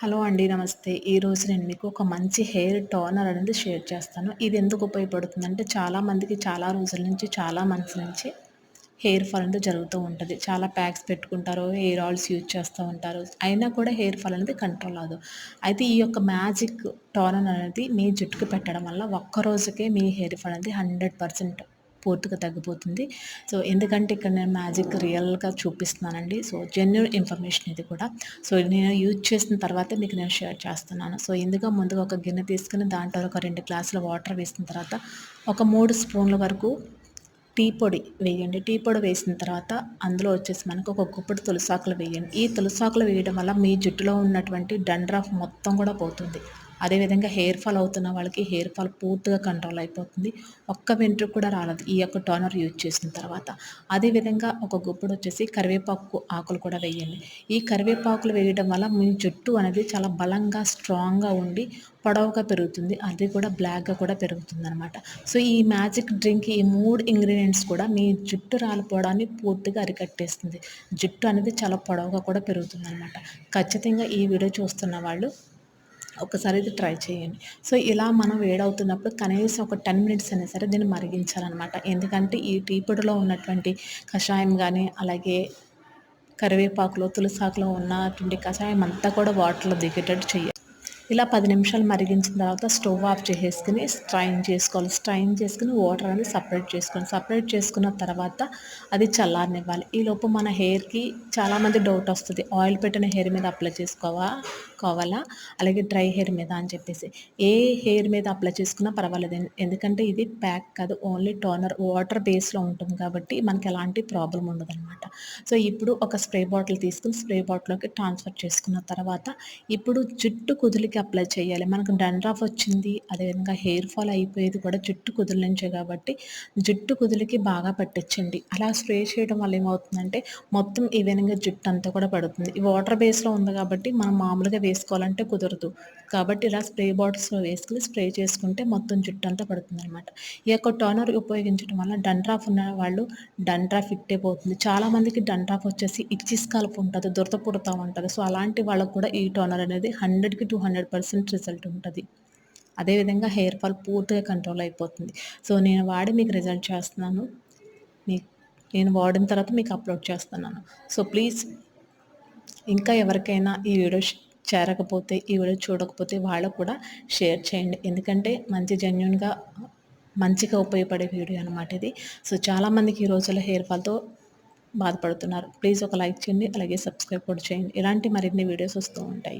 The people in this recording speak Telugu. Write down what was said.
హలో అండి నమస్తే. ఈరోజు నేను మీకు ఒక మంచి హెయిర్ టోనర్ అనేది షేర్ చేస్తాను. ఇది ఎందుకు ఉపయోగపడుతుంది అంటే చాలామందికి చాలా రోజుల నుంచి చాలా మంత్స్ నుంచి హెయిర్ ఫాల్ అనేది జరుగుతూ ఉంటుంది. చాలా ప్యాక్స్ పెట్టుకుంటారు హెయిర్ ఆయిల్స్ యూజ్ చేస్తూ ఉంటారు. అయినా కూడా హెయిర్ ఫాల్ అనేది కంట్రోల్ అవ్వదు అయితే ఈ యొక్క మ్యాజిక్ టోనర్ అనేది మీ జుట్టుకు పెట్టడం వల్ల ఒక్క రోజుకే మీ హెయిర్ ఫాల్ అనేది హండ్రెడ్ పర్సెంట్ పూర్తిగా తగ్గిపోతుంది. సో ఎందుకంటే ఇక్కడ నేను మ్యాజిక్ రియల్గా చూపిస్తున్నానండి. సో జెన్యున్ ఇన్ఫర్మేషన్ ఇది కూడా. సో నేను యూజ్ చేసిన తర్వాత మీకు నేను షేర్ చేస్తున్నాను. సో ఎందుకు ముందుగా ఒక గిన్నె తీసుకుని దాంట్లో ఒక రెండు గ్లాసుల వాటర్ వేసిన తర్వాత ఒక మూడు స్పూన్ల వరకు టీ పొడి వేయండి. టీ పొడి వేసిన తర్వాత అందులో వచ్చేసి మనకు ఒక గుప్పటి తులసాకులు వేయండి. ఈ తులసాకులు వేయడం వల్ల మీ జుట్టులో ఉన్నటువంటి డండ్రఫ్ మొత్తం కూడా పోతుంది. అదేవిధంగా హెయిర్ ఫాల్ అవుతున్న వాళ్ళకి హెయిర్ ఫాల్ పూర్తిగా కంట్రోల్ అయిపోతుంది. ఒక్క వెంట్రుకు కూడా రాలేదు. ఈ యొక్క టోనర్ యూజ్ చేసిన తర్వాత. అదేవిధంగా ఒక గుప్పుడు వచ్చేసి కరివేపాకు ఆకులు కూడా వేయండి. ఈ కరివేపాకులు వేయడం వల్ల మీ జుట్టు అనేది చాలా బలంగా స్ట్రాంగ్గా ఉండి పొడవుగా పెరుగుతుంది. అది కూడా బ్లాక్గా కూడా పెరుగుతుంది అనమాట సో ఈ మ్యాజిక్ డ్రింక్ ఈ మూడు ఇంగ్రీడియంట్స్ కూడా మీ జుట్టు రాలిపోవడాన్ని పూర్తిగా అరికట్టేస్తుంది. జుట్టు అనేది చాలా పొడవుగా కూడా పెరుగుతుంది అనమాట ఖచ్చితంగా ఈ వీడియో చూస్తున్న వాళ్ళు ఒకసారి ఇది ట్రై చేయండి. సో ఇలా మనం వేడవుతున్నప్పుడు కనీసం ఒక టెన్ మినిట్స్ అయినా సరే దీన్ని మరిగించాలన్నమాట. ఎందుకంటే ఈ టీ పొడిలో ఉన్నటువంటి కషాయం కానీ అలాగే కరివేపాకులో తులసాకులో ఉన్నటువంటి కషాయం అంతా కూడా వాటర్లో దిగేటట్టు చేయాలి ఇలా పది నిమిషాలు మరిగించిన తర్వాత స్టవ్ ఆఫ్ చేసేసుకుని స్ట్రైన్ చేసుకోవాలి. స్ట్రైన్ చేసుకుని వాటర్ అనేది సపరేట్ చేసుకోవాలి. సపరేట్ చేసుకున్న తర్వాత అది చల్లారనివ్వాలి. ఈలోపు మన హెయిర్కి చాలామంది డౌట్ వస్తుంది. ఆయిల్ పెట్టిన హెయిర్ మీద అప్లై చేసుకోవా? కావాలా అలాగే డ్రై హెయిర్ మీద అని చెప్పేసి. ఏ హెయిర్ మీద అప్లై చేసుకున్నా పర్వాలేదు. ఎందుకంటే ఇది ప్యాక్ కాదు. ఓన్లీ టోనర్ వాటర్ బేస్లో ఉంటుంది కాబట్టి మనకి ఎలాంటి ప్రాబ్లం ఉండదు అనమాట సో ఇప్పుడు ఒక స్ప్రే బాటిల్ తీసుకుని స్ప్రే బాటిల్లోకి ట్రాన్స్ఫర్ చేసుకున్న తర్వాత ఇప్పుడు జుట్టు కుదిలికి అప్లై చేయాలి. మనకు డండ్రాఫ్ వచ్చింది. అదేవిధంగా హెయిర్ ఫాల్ అయిపోయేది కూడా జుట్టు కుదుల నుంచే కాబట్టి జుట్టు కుదులకి బాగా పట్టించండి. అలా స్ప్రే చేయడం వల్ల ఏమవుతుందంటే మొత్తం ఈ విధంగా జుట్టు అంతా కూడా పడుతుంది. వాటర్ బేస్లో ఉంది కాబట్టి మనం మామూలుగా వేసుకోవాలంటే కుదరదు. కాబట్టి ఇలా స్ప్రే బాటిల్స్లో వేసుకుని స్ప్రే చేసుకుంటే మొత్తం జుట్టు అంతా పడుతుంది అనమాట ఈ యొక్క టోనర్ ఉపయోగించడం వల్ల డండ్రాఫ్ ఉన్న వాళ్ళు డండ్రాఫ్ ఇట్టే పోతుంది. చాలామందికి డండ్రాఫ్ వచ్చేసి ఇచ్చి స్కాల్ప్ ఉంటుంది దురద పుడతా ఉంటుంది. సో అలాంటి వాళ్ళకు కూడా ఈ టోనర్ అనేది హండ్రెడ్కి టూ హండ్రెడ్ పర్సెంట్ రిజల్ట్ ఉంటుంది. అదేవిధంగా హెయిర్ ఫాల్ పూర్తిగా కంట్రోల్ అయిపోతుంది. సో నేను వాడి మీకు రిజల్ట్ చేస్తున్నాను. మీకు నేను వాడిన తర్వాత మీకు అప్లోడ్ చేస్తున్నాను. సో ప్లీజ్ ఇంకా ఎవరికైనా ఈ వీడియో చేరకపోతే ఈ వీడియో చూడకపోతే వాళ్ళకు కూడా షేర్ చేయండి. ఎందుకంటే మంచి జెన్యున్గా మంచిగా ఉపయోగపడే వీడియో అనమాట ఇది. సో చాలామందికి ఈ రోజుల్లో హెయిర్ ఫాల్తో బాధపడుతున్నారు. ప్లీజ్ ఒక లైక్ చేయండి అలాగే సబ్స్క్రైబ్ కూడా చేయండి. ఇలాంటి మరిన్ని వీడియోస్ వస్తూ ఉంటాయి.